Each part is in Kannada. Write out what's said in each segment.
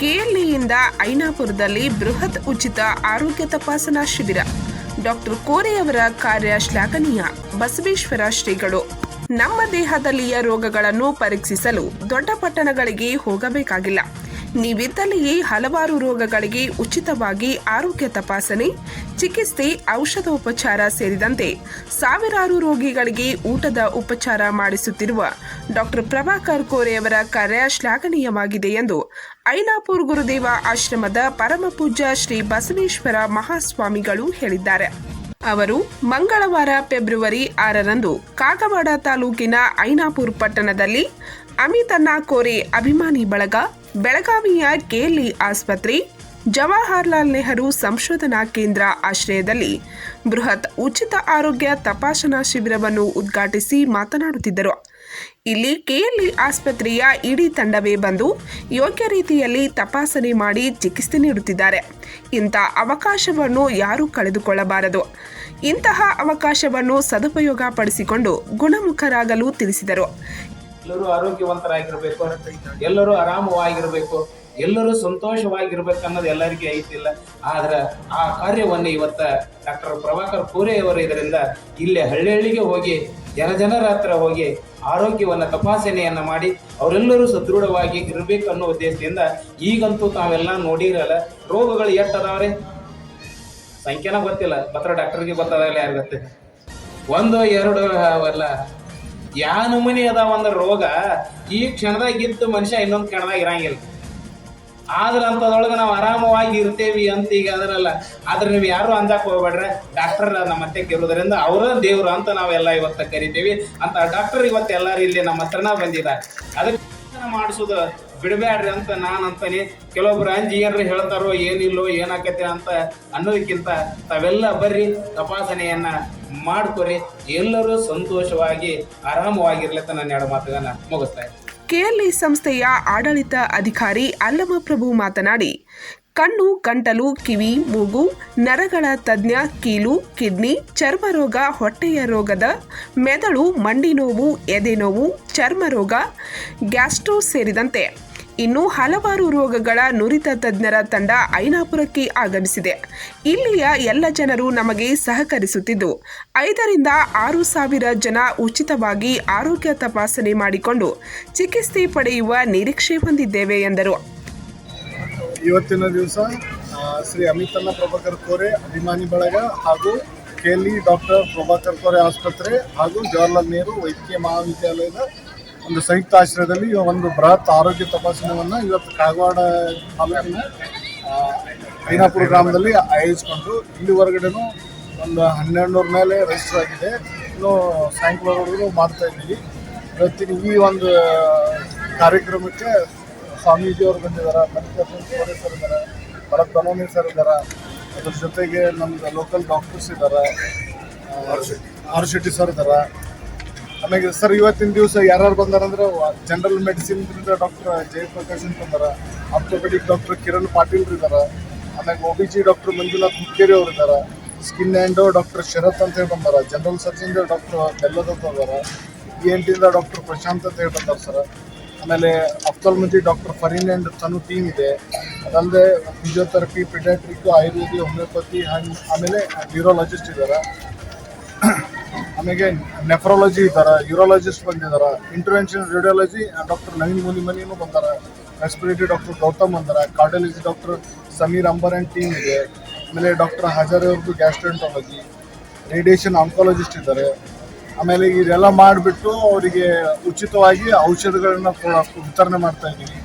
ಕೆಎಲ್ಇಯಿಂದ ಐನಾಪುರದಲ್ಲಿ ಬೃಹತ್ ಉಚಿತ ಆರೋಗ್ಯ ತಪಾಸಣಾ ಶಿಬಿರ. ಡಾಕ್ಟರ್ ಕೋರೆಯವರ ಕಾರ್ಯ ಶ್ಲಾಘನೀಯ. ಬಸವೇಶ್ವರ ಶ್ರೀಗಳು, ನಮ್ಮ ದೇಹದಲ್ಲಿಯ ರೋಗಗಳನ್ನು ಪರೀಕ್ಷಿಸಲು ದೊಡ್ಡ ಪಟ್ಟಣಗಳಿಗೆ ಹೋಗಬೇಕಾಗಿಲ್ಲ. ನೀವಿದ್ದಲ್ಲಿಯೇ ಹಲವಾರು ರೋಗಗಳಿಗೆ ಉಚಿತವಾಗಿ ಆರೋಗ್ಯ ತಪಾಸಣೆ, ಚಿಕಿತ್ಸೆ, ಔಷಧೋಪಚಾರ ಸೇರಿದಂತೆ ಸಾವಿರಾರು ರೋಗಿಗಳಿಗೆ ಊಟದ ಉಪಚಾರ ಮಾಡಿಸುತ್ತಿರುವ ಡಾಕ್ಟರ್ ಪ್ರಭಾಕರ್ ಕೋರೆಯವರ ಕಾರ್ಯ ಶ್ಲಾಘನೀಯವಾಗಿದೆ ಎಂದು ಐನಾಪುರ್ ಗುರುದೇವ ಆಶ್ರಮದ ಪರಮಪೂಜ್ಯ ಶ್ರೀ ಬಸವೇಶ್ವರ ಮಹಾಸ್ವಾಮಿಗಳು ಹೇಳಿದ್ದಾರೆ. ಅವರು ಮಂಗಳವಾರ ಫೆಬ್ರವರಿ ಆರರಂದು ಕಾಗವಾಡ ತಾಲೂಕಿನ ಐನಾಪುರ್ ಪಟ್ಟಣದಲ್ಲಿ ಅಮಿತನ್ನ ಕೋರೆ ಅಭಿಮಾನಿ ಬಳಗ ಬೆಳಗಾವಿಯ ಕೆಲಿ ಆಸ್ಪತ್ರೆ, ಜವಾಹರ್ಲಾಲ್ ನೆಹರು ಸಂಶೋಧನಾ ಕೇಂದ್ರ ಆಶ್ರಯದಲ್ಲಿ ಬೃಹತ್ ಉಚಿತ ಆರೋಗ್ಯ ತಪಾಸಣಾ ಶಿಬಿರವನ್ನು ಉದ್ಘಾಟಿಸಿ ಮಾತನಾಡುತ್ತಿದ್ದರು. ಇಲ್ಲಿ ಕೆಎಲ್ಇ ಆಸ್ಪತ್ರೆಯ ಇಡೀ ತಂಡವೇ ಬಂದು ಯೋಗ್ಯ ರೀತಿಯಲ್ಲಿ ತಪಾಸಣೆ ಮಾಡಿ ಚಿಕಿತ್ಸೆ ನೀಡುತ್ತಿದ್ದಾರೆ. ಇಂಥ ಅವಕಾಶವನ್ನು ಯಾರೂ ಕಳೆದುಕೊಳ್ಳಬಾರದು. ಇಂತಹ ಅವಕಾಶವನ್ನು ಸದುಪಯೋಗ ಪಡಿಸಿಕೊಂಡು ಗುಣಮುಖರಾಗಲು ತಿಳಿಸಿದರು. ಎಲ್ಲರೂ ಆರೋಗ್ಯವಂತರಾಗಿರ್ಬೇಕು ಎಲ್ಲರೂ ಆರಾಮವಾಗಿರ್ಬೇಕು, ಎಲ್ಲರೂ ಸಂತೋಷವಾಗಿರ್ಬೇಕು ಅನ್ನೋದು ಎಲ್ಲರಿಗೂ ಐತಿಲ್ಲ. ಆದ್ರೆ ಆ ಕಾರ್ಯವನ್ನು ಇವತ್ತ ಡಾಕ್ಟರ್ ಪ್ರಭಾಕರ್ ಪೂರೆಯವರು ಇದರಿಂದ ಇಲ್ಲಿ ಹಳ್ಳಿ ಹಳ್ಳಿಗೆ ಹೋಗಿ, ಜನ ಜನರ ಹತ್ರ ಹೋಗಿ ಆರೋಗ್ಯವನ್ನು ತಪಾಸಣೆಯನ್ನು ಮಾಡಿ ಅವರೆಲ್ಲರೂ ಸದೃಢವಾಗಿ ಇರಬೇಕು ಅನ್ನೋ ಉದ್ದೇಶದಿಂದ ಈಗಂತೂ ತಾವೆಲ್ಲ ನೋಡಿರಲ್ಲ, ರೋಗಗಳು ಎಷ್ಟು ಅದಾವ್ರಿ ಸಂಖ್ಯೆನ ಗೊತ್ತಿಲ್ಲ. ಮಾತ್ರ ಡಾಕ್ಟರ್ಗೆ ಗೊತ್ತದಾಗಲ್ಲ ಯಾರು ಗೊತ್ತಿಲ್ಲ ಒಂದು, ಎರಡು, ಅವೆಲ್ಲ ಯಾ ನಮೂನಿ ಅದಾವ ಅಂದ್ರ ರೋಗ. ಈ ಕ್ಷಣದಾಗ ಇತ್ತು ಮನುಷ್ಯ ಇನ್ನೊಂದು ಕ್ಷಣದಾಗ ಇರಂಗಿಲ್ಲ. ಆದ್ರ ಅಂತದೊಳಗ ನಾವು ಆರಾಮವಾಗಿ ಇರ್ತೇವಿ ಅಂತ ಈಗ ಅದರಲ್ಲ. ಆದ್ರೆ ನೀವು ಯಾರು ಅಂದಕ್ ಹೋಗ್ಬೇಡ್ರೆ. ಡಾಕ್ಟರ್ ನಮ್ಮ ಮತ್ತೆ ಇರೋದ್ರಿಂದ ಅವರ ದೇವ್ರು ಅಂತ ನಾವೆಲ್ಲ ಇವತ್ತ ಕರಿತೀವಿ. ಅಂತ ಡಾಕ್ಟರ್ ಇವತ್ತು ಎಲ್ಲರೂ ಇಲ್ಲಿ ನಮ್ಮ ಹತ್ರನ ಬಂದಿದ್ದಾರೆ ಅದಕ್ಕೆ ಮಾಡಿಸೋದು ಬಿಡಬೇಡ್ರಿ ಅಂತ ನಾನು ಅಂತಾನೆ. ಕೆಲವೊಬ್ರು ಅಂಜಿ ಏನ್ರಿ ಹೇಳ್ತಾರೋ ಏನಿಲ್ಲೋ ಏನಾಕತಿ ಅಂತ ಅನ್ನೋದಕ್ಕಿಂತ ತಾವೆಲ್ಲ ಬರ್ರಿ ತಪಾಸಣೆಯನ್ನ ಮಾಡ್ಕೊರಿ ಎಲ್ಲರೂ ಸಂತೋಷವಾಗಿ, ಆರಾಮವಾಗಿರ್ಲತ್ತ ನನ್ನ ಎರಡು ಮಾತುಗಳನ್ನ ಮುಗಿಸ್ತಾ ಇದ್ದೀನಿ. ಕೆಎಲ್ಇ ಸಂಸ್ಥೆಯ ಆಡಳಿತ ಅಧಿಕಾರಿ ಅಲ್ಲಮಪ್ರಭು ಮಾತನಾಡಿ, ಕಣ್ಣು, ಗಂಟಲು, ಕಿವಿ, ಮೂಗು, ನರಗಳ ತಜ್ಞ, ಕೀಲು, ಕಿಡ್ನಿ, ಚರ್ಮ ರೋಗ, ಹೊಟ್ಟೆಯ ರೋಗದ ಮೆದುಳು, ಮಂಡಿ ನೋವು, ಎದೆ ನೋವು, ಚರ್ಮ ರೋಗ, ಗ್ಯಾಸ್ಟ್ರೋ ಸೇರಿದಂತೆ ಇನ್ನು ಹಲವಾರು ರೋಗಗಳ ನುರಿತ ತಜ್ಞರ ತಂಡ ಐನಾಪುರಕ್ಕೆ ಆಗಮಿಸಿದೆ. ಇಲ್ಲಿಯ ಎಲ್ಲ ಜನರು ನಮಗೆ ಸಹಕರಿಸುತ್ತಿದ್ದು, ಐದರಿಂದ ಆರು ಸಾವಿರ ಜನ ಉಚಿತವಾಗಿ ಆರೋಗ್ಯ ತಪಾಸಣೆ ಮಾಡಿಕೊಂಡು ಚಿಕಿತ್ಸೆ ಪಡೆಯುವ ನಿರೀಕ್ಷೆ ಹೊಂದಿದ್ದೇವೆ ಎಂದರು. ಇವತ್ತಿನ ದಿವಸ ಶ್ರೀ ಅಮಿತನ್ನ ಪ್ರಭಾಕರ್ ಕೋರೆ, ಅಭಿಮಾನಿ ಬಳಗ ಹಾಗೂ ಕೆಲಿ ಡಾಕ್ಟರ್ ಪ್ರಭಾಕರ್ ಕೋರೆ ಆಸ್ಪತ್ರೆ ಹಾಗೂ ಜವಾಹರ್ಲಾಲ್ ನೆಹರು ವೈದ್ಯಕೀಯ ಮಹಾವಿದ್ಯಾಲಯದ ಒಂದು ಸಂಯುಕ್ತ ಆಶ್ರಯದಲ್ಲಿ ಒಂದು ಬೃಹತ್ ಆರೋಗ್ಯ ತಪಾಸಣೆಯನ್ನು ಇವತ್ತು ಕಾಗವಾಡ ತಾಲೂಕಿನ ಐನಾಪುರ ಗ್ರಾಮದಲ್ಲಿ ಆಯೋಜಿಸಿಕೊಂಡು ಇಲ್ಲಿ ಒಂದು ಹನ್ನೆರಡು ನೂರ ಮೇಲೆ ರಿಜಿಸ್ಟರ್ ಆಗಿದೆ. ಇನ್ನು ಸಾಯಂಕಾಲವರೆಗೂ ಮಾಡ್ತಾ ಇದ್ದೀವಿ. ಇವತ್ತಿನ ಈ ಒಂದು ಕಾರ್ಯಕ್ರಮಕ್ಕೆ ಸ್ವಾಮೀಜಿಯವರು ಬಂದಿದ್ದಾರೆ, ಮಲ್ಲಿಕಾರ್ಜುನ ಸರ್ ಇದ್ದಾರೆ, ಭರತ್ ಬನೋನಿ ಸರ್ ಇದ್ದಾರೆ. ಅದ್ರ ಜೊತೆಗೆ ನಮ್ದು ಲೋಕಲ್ ಡಾಕ್ಟರ್ಸ್ ಇದ್ದಾರೆ. ಆರ್ ಶೆಟ್ಟಿ ಸರ್ ಇದ್ದಾರೆ. ಆಮೇಲೆ ಸರ್, ಇವತ್ತಿನ ದಿವಸ ಯಾರ್ಯಾರು ಬಂದಾರಂದ್ರೆ ಜನರಲ್ ಮೆಡಿಸಿನ್ ಡಾಕ್ಟರ್ ಜಯಪ್ರಕಾಶ್ ಅಂತ ಬಂದಾರ ಆರ್ಥೋಪೆಡಿಕ್ ಡಾಕ್ಟರ್ ಕಿರಣ್ ಪಾಟೀಲ್ ಇದಾರ ಆಮೇಲೆ O B G doctor Manjunath Hukkeri ಅವ್ರು ಇದಾರ ಸ್ಕಿನ್ ಆ್ಯಂಡ್ ಡಾಕ್ಟರ್ ಶರತ್ ಅಂತ ಹೇಳಿ ಬಂದಾರ ಜನರಲ್ ಸರ್ಜನ್ ಡಾಕ್ಟರ್ ಬೆಲ್ಲದ ಅಂತ ಬಂದಾರ ಇ ಎನ್ ಡಾಕ್ಟರ್ ಪ್ರಶಾಂತ್ ಅಂತ ಹೇಳಿ ಬಂದಾರ ಸರ್, ಆಮೇಲೆ ophthalmology doctor Fareen and Tanu team ಇದೆ ಅದಲ್ಲದೆ ಫಿಸಿಯೋಥೆರಪಿ ಪಿಡಿಯಾಟ್ರಿಕ್ ಆಯುರ್ವೇದಿ ಹೋಮಿಯೋಪತಿ ಆಮೇಲೆ ನ್ಯೂರೋಲಜಿಸ್ಟ್ ಇದ್ದಾರೆ ಆಮೇಲೆ ನೆಫ್ರಾಲಜಿ ಇದ್ದಾರೆ ಯೂರಾಲಜಿಸ್ಟ್ ಬಂದಿದ್ದಾರೆ ಇಂಟರ್ವೆನ್ಷನ್ ರೇಡಿಯಾಲಜಿ ಡಾಕ್ಟರ್ ನವೀನ್ ಮುನಿಮನಿನೂ ಬಂದಾರ ರೆಸ್ಪಿರೇಟರಿ ಡಾಕ್ಟರ್ ಗೌತಮ್ ಬಂದಾರ cardiology doctor Sameer Ambar and team ಇದೆ ಆಮೇಲೆ ಡಾಕ್ಟರ್ ಹಜಾರೆ ಅವ್ರದ್ದು ಗ್ಯಾಸ್ಟ್ರೆಂಟಾಲಜಿ ರೇಡಿಯೇಷನ್ ಆಂಕಾಲಜಿಸ್ಟ್ ಇದ್ದಾರೆ ಆಮೇಲೆ ಇದೆಲ್ಲ ಮಾಡಿಬಿಟ್ಟು ಅವರಿಗೆ ಉಚಿತವಾಗಿ ಔಷಧಗಳನ್ನ ವಿತರಣೆ ಮಾಡ್ತಾ ಇದ್ದೀವಿ.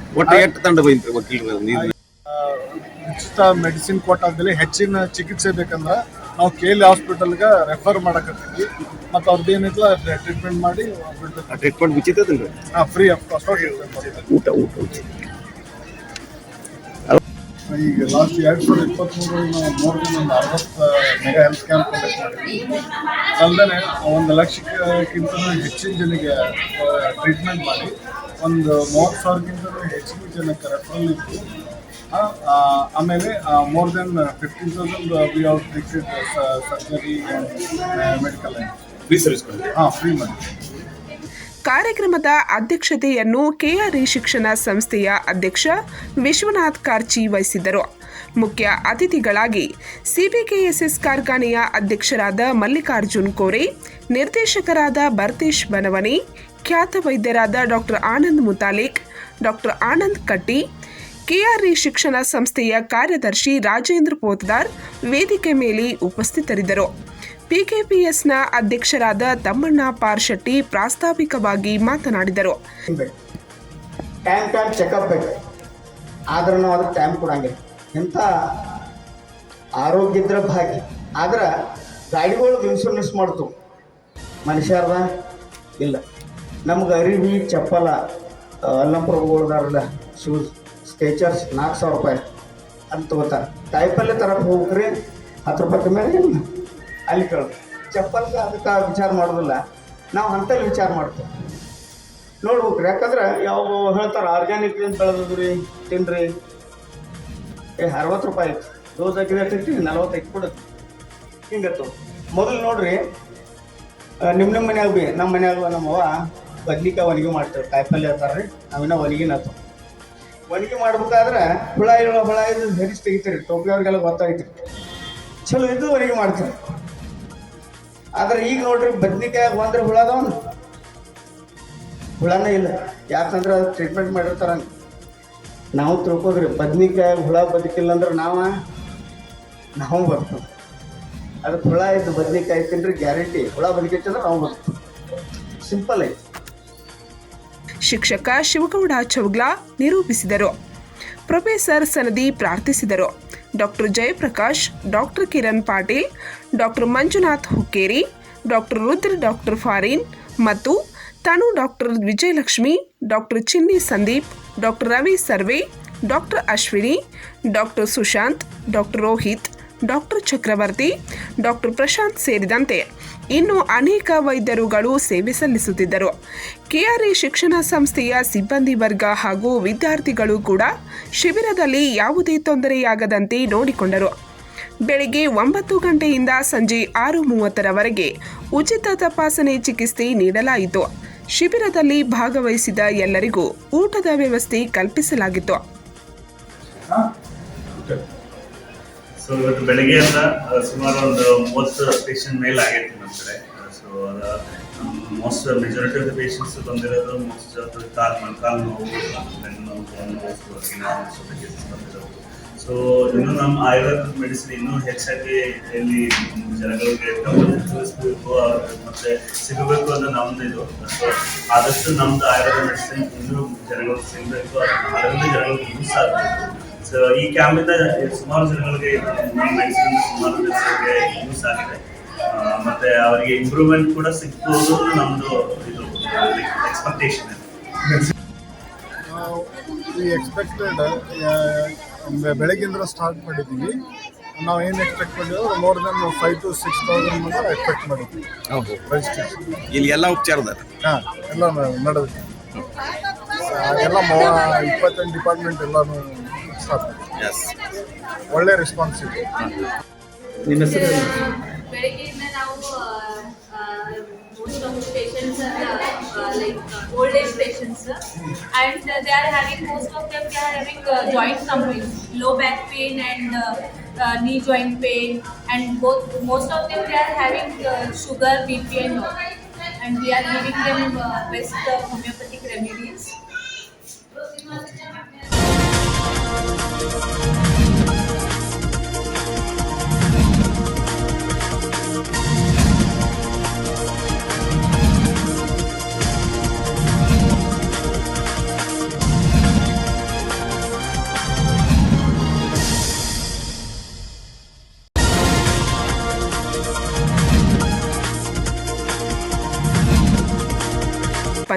ಉಚಿತ ಮೆಡಿಸಿನ್ ಕೊಟ್ಟಾದ್ಮೇಲೆ ಹೆಚ್ಚಿನ ಚಿಕಿತ್ಸೆ ಬೇಕಂದ್ರೆ ನಾವು ಕೆ ಎಲ್ ಹಾಸ್ಪಿಟಲ್ಗೆ ರೆಫರ್ ಮಾಡಕತ್ತೀವಿ. ಮತ್ತು ಅವ್ರದ್ದು ಏನೈತಲ್ಲ ಟ್ರೀಟ್ಮೆಂಟ್ ಮಾಡಿ ಟ್ರೀಟ್ಮೆಂಟ್ ಉಚಿತ ಅದೇನ್ರಿ? ಹಾಂ ಫ್ರೀ ಆಫ್ ಕಾಸ್ಟ್ ಊಟ ಊಟ ಉಚಿತ. ಈಗ ಲಾಸ್ಟ್ ಎರಡು ಸಾವಿರದ ಇಪ್ಪತ್ತ್ಮೂರು ನಾವು ಮೂರು ದಿನ ಒಂದು ಅರವತ್ತು ಮೆಗಾ ಹೆಲ್ತ್ ಕ್ಯಾಂಪ್ ಕಂಡಕ್ಟ್ ಮಾಡಿದ್ವಿ ಅಲ್ಲದೆ ಒಂದು ಲಕ್ಷಕ್ಕಿಂತ ಹೆಚ್ಚಿನ ಜನಕ್ಕೆ ಟ್ರೀಟ್ಮೆಂಟ್ ಮಾಡಿ ಒಂದು ಮೂವತ್ತು ಸಾವಿರಕ್ಕಿಂತ ಹೆಚ್ಚಿನ ಜನಕ್ಕೆ ರೆಫರಲ್ ಇತ್ತು. ಆಮೇಲೆ more than fifteen thousand we out treated surgery medical free service ಹಾಂ ಫ್ರೀ ಮಾಡಿ. ಕಾರ್ಯಕ್ರಮದ ಅಧ್ಯಕ್ಷತೆಯನ್ನು ಕೆಆರ್ಇ ಶಿಕ್ಷಣ ಸಂಸ್ಥೆಯ ಅಧ್ಯಕ್ಷ ವಿಶ್ವನಾಥ್ ಕಾರ್ಚಿ ವಹಿಸಿದ್ದರು. ಮುಖ್ಯ ಅತಿಥಿಗಳಾಗಿ ಸಿಬಿಕೆಎಸ್ಎಸ್ ಕಾರ್ಖಾನೆಯ ಅಧ್ಯಕ್ಷರಾದ ಮಲ್ಲಿಕಾರ್ಜುನ್ ಕೋರೆ ನಿರ್ದೇಶಕರಾದ ಭರತೇಶ್ ಬನವನಿ ಖ್ಯಾತ ವೈದ್ಯರಾದ doctor Anand Mutalik doctor Anand Katti KRE ಶಿಕ್ಷಣ ಸಂಸ್ಥೆಯ ಕಾರ್ಯದರ್ಶಿ ರಾಜೇಂದ್ರ ಪೋತ್ದಾರ್ ವೇದಿಕೆ ಮೇಲೆ ಉಪಸ್ಥಿತರಿದ್ದರು. ಪಿಕೆಪಿಎಸ್ನ ಅಧ್ಯಕ್ಷರಾದ ತಮ್ಮಣ್ಣ ಪಾರ್ಶೆಟ್ಟಿ ಪ್ರಾಸ್ತಾವಿಕವಾಗಿ ಮಾತನಾಡಿದರು. ಟೈಮ್ ಟೈಮ್ ಚೆಕಪ್ ಬೇಕು. ಆದ್ರೆ ನಾವು ಅದಕ್ಕೆ ಟೈಮ್ ಕೊಡಂಗಿಲ್ಲ. ಎಂಥ ಆರೋಗ್ಯ ಇದ್ರೆ ಭಾಗ್ಯ. ಆದ್ರೆ ಗಾಡಿಗಳು ಇನ್ಶೂರೆನ್ಸ್ ಮಾಡ್ತು. ಮನುಷ್ಯರ್ದ ಇಲ್ಲ. ನಮ್ಗೆ ಅರಿವಿ, ಚಪ್ಪಲ ಅಲ್ಲಂಪ್ರಭುಗಳ್ದಾರಲ್ಲ ಶೂಸ್ ಸ್ಟೇಚರ್ಸ್ ನಾಲ್ಕು ಸಾವಿರ ರೂಪಾಯಿ ಅಂತ ತಗೋತಾರೆ. ಕಾಯಿಪಲ್ಲೆ ತರಕ್ಕೆ ಹೋಗ್ರಿ ಹತ್ತು ರೂಪಾಯಿ ಕಮ್ಮಿ ಆಗಿಲ್ಲ ಅಲ್ಲಿ ಕೇಳೋದು ಚಪ್ಪಲ್ಗೆ ಅದಕ್ಕೆ ವಿಚಾರ ಮಾಡೋದಿಲ್ಲ. ನಾವು ಅಂಥಲ್ಲಿ ವಿಚಾರ ಮಾಡ್ತೇವೆ. ನೋಡ್ಬೇಕ್ರಿ ಯಾಕಂದ್ರೆ ಯಾವ ಹೇಳ್ತಾರೆ ಆರ್ಗ್ಯಾನಿಕ್ ಅಂತ ಬೆಳೆದ್ರಿ ತಿನ್ರಿ. ಏ, ಅರವತ್ತು ರೂಪಾಯಿ ಐತಿ ಡೋಸ್ ಹಾಕಿದ್ರೆ ತಿಂತೀನಿ ನಲ್ವತ್ತೈದು ಕೊಡುತ್ತೆ ಹಿಂಗತ್ತು ಮೊದಲು ನೋಡ್ರಿ ನಿಮ್ಮ ನಿಮ್ಮ ಮನ್ಯಾಗ ಬಿ ನಮ್ಮ ಮನ್ಯಾಗ ನಮ್ಮವ್ವ ಬದ್ನಿಕಾಯಿ ಒಣಗಿ ಮಾಡ್ತೇವೆ. ಕಾಯಿಪಲ್ಲೆ ಹೇಳ್ತಾರೆ ನಾವಿನ್ನ ಒಣಗಿನ ಒಣಗಿ ಮಾಡ್ಬೇಕಾದ್ರೆ ಹುಳ ಇಳುವ ಹುಳ ಇದು ಹೆರಿಸ್ ತೆಗಿತೀರಿ. ಟೋಪಿಯವ್ರಿಗೆಲ್ಲ ಗೊತ್ತಾಯ್ತು. ಚಲೋ ಇದು ಒಣಗಿ ಮಾಡ್ತೀವಿ ಆದ್ರೆ ಈಗ ನೋಡ್ರಿ ಬದ್ನಿಕಾಯಾಗ ಹುಳ ಅದಾವನು ಹುಳನೇ ಇಲ್ಲ. ಯಾಕಂದ್ರೆ ಅದು ಟ್ರೀಟ್ಮೆಂಟ್ ಮಾಡಿರ್ತಾರ ನಾವು ತಿಳ್ಕೋದ್ರಿ, ಬದ್ನಿಕಾಯಾಗ ಹುಳ ಬದುಕಿಲ್ಲ ಅಂದ್ರೆ ನಾವ, ನಾವು ಬರ್ತೀವಿ ಅದಕ್ಕೆ ಹುಳ ಇದ್ದು ಬದ್ನಿಕಾಯಿ ತಿನ್ರಿ ಗ್ಯಾರಂಟಿ, ಹುಳ ಬದುಕಿತ್ತಂದ್ರೆ ನಾವು ಬರ್ತೀವಿ ಸಿಂಪಲ್ ಐತಿ. ಶಿಕ್ಷಕ ಶಿವಗೌಡ ಚೌಗ್ಲಾ ನಿರೂಪಿಸಿದರು. ಪ್ರೊಫೆಸರ್ ಸನದಿ ಪ್ರಾರ್ಥಿಸಿದರು. Doctor Jayaprakash, doctor Kiran Patil, doctor Manjunath Hukkeri, doctor Rudra, doctor Fareen ಮತ್ತು Tanu doctor Vijayalakshmi, doctor Chinni Sandeep, doctor Ravi Sarve, doctor Ashwini, doctor Sushant, doctor Rohit, doctor Chakravarthy, doctor Prashanth ಸೇರಿದಂತೆ. ಇನ್ನು ಅನೇಕ ವೈದ್ಯರುಗಳು ಸೇವೆ ಸಲ್ಲಿಸುತ್ತಿದ್ದರು. ಕೆಆರ್ಇ ಶಿಕ್ಷಣ ಸಂಸ್ಥೆಯ ಸಿಬ್ಬಂದಿ ವರ್ಗ ಹಾಗೂ ವಿದ್ಯಾರ್ಥಿಗಳು ಕೂಡ ಶಿಬಿರದಲ್ಲಿ ಯಾವುದೇ ತೊಂದರೆಯಾಗದಂತೆ ನೋಡಿಕೊಂಡರು. ಬೆಳಿಗ್ಗೆ ಒಂಬತ್ತು ಗಂಟೆಯಿಂದ ಸಂಜೆ ಆರು ಮೂವತ್ತರವರೆಗೆ ಉಚಿತ ತಪಾಸಣೆ ಚಿಕಿತ್ಸೆ ನೀಡಲಾಯಿತು. ಶಿಬಿರದಲ್ಲಿ ಭಾಗವಹಿಸಿದ ಎಲ್ಲರಿಗೂ ಊಟದ ವ್ಯವಸ್ಥೆ ಕಲ್ಪಿಸಲಾಗಿತ್ತು. ಸೊ ಇವತ್ತು ಬೆಳಗ್ಗೆಯಿಂದ ಆ, ಸುಮಾರು ಒಂದು ಮೂವತ್ತು ಪೇಷಂಟ್ ಮೇಲೆ ಆಗೈತೆ ನಮ್ಮ ಕಡೆ. So most majority of the patients ಬಂದಿರೋದು ಮೋಸ್ಟ್ ಆಫ್ ದ ಕಾಲ್ ಮೊಣಕಾಲು ನೋವು ನೋವು ಸೊ ಇನ್ನು ನಮ್ಮ ಆಯುರ್ವೇದ ಮೆಡಿಸಿನ್ ಇನ್ನೂ ಹೆಚ್ಚಾಗಿ ಇಲ್ಲಿ ಜನಗಳಿಗೆ ತಿಳಿಸ್ಬೇಕು ಮತ್ತೆ ಸಿಗಬೇಕು ಅಂತ ನಮ್ದು ಇದು. ಸೊ ಆದಷ್ಟು ನಮ್ದು ಆಯುರ್ವೇದ ಮೆಡಿಸಿನ್ ಇನ್ನೂ ಜನಗಳಿಗೆ ಸಿಗಬೇಕು ಅದರಿಂದ ಜನಗಳಿಗೆ ಯೂಸ್ ಆಗಬೇಕು. ಸೊ ಈ ಕ್ಯಾಂಪಿಂದ ಸುಮಾರು ಜನಗಳಿಗೆ ಮೆಡಿಸಿನ್ ಸುಮಾರು ಜನಗಳಿಗೆ ಯೂಸ್ ಆಗಿದೆ. ಮತ್ತೆ ಅವರಿಗೆ ಇಂಪ್ರೂವ್ಮೆಂಟ್ ಕೂಡ ಸಿಗ್ಬೋದು ನಮ್ದು ಇದು ಎಕ್ಸ್ಪೆಕ್ಟೇಷನ್ ಈ ಎಕ್ಸ್ಪೆಕ್ಟೆಡ್ ಬೆಳಗ್ಗಿಂದ ಸ್ಟಾರ್ಟ್ ಮಾಡಿದ್ದೀವಿ. ನಾವು ಏನು ಎಕ್ಸ್ಪೆಕ್ಟ್ ಮಾಡಿದ್ರು more than five to six thousand ಮಟ್ಟ ಎಕ್ಸ್ಪೆಕ್ಟ್ ಮಾಡಿದ್ವಿ. ಇಲ್ಲಿ ಎಲ್ಲ ಉಪಚಾರದ ಹಾಂ ಎಲ್ಲ ನಡೆದಿದೆ ಎಲ್ಲ ಮೊ ಇಪ್ಪತ್ತೆಂಟು ಡಿಪಾರ್ಟ್ಮೆಂಟ್ ಎಲ್ಲನೂ ಸ್ಟಾರ್ಟ್ ಎಸ್ ಒಳ್ಳೆ ರೆಸ್ಪಾನ್ಸ್ ಇದೆ ನಿಮ್ಮ ಹೆಸರು ಬೆಳಗ್ಗೆಯಿಂದ ನಾವು most of patients like old age patients and they are having most of them they are having uh, joint complaints low back pain and uh, uh, knee joint pain and both most of them they are having uh, sugar bp and all and we are giving them uh, best uh, homeopathic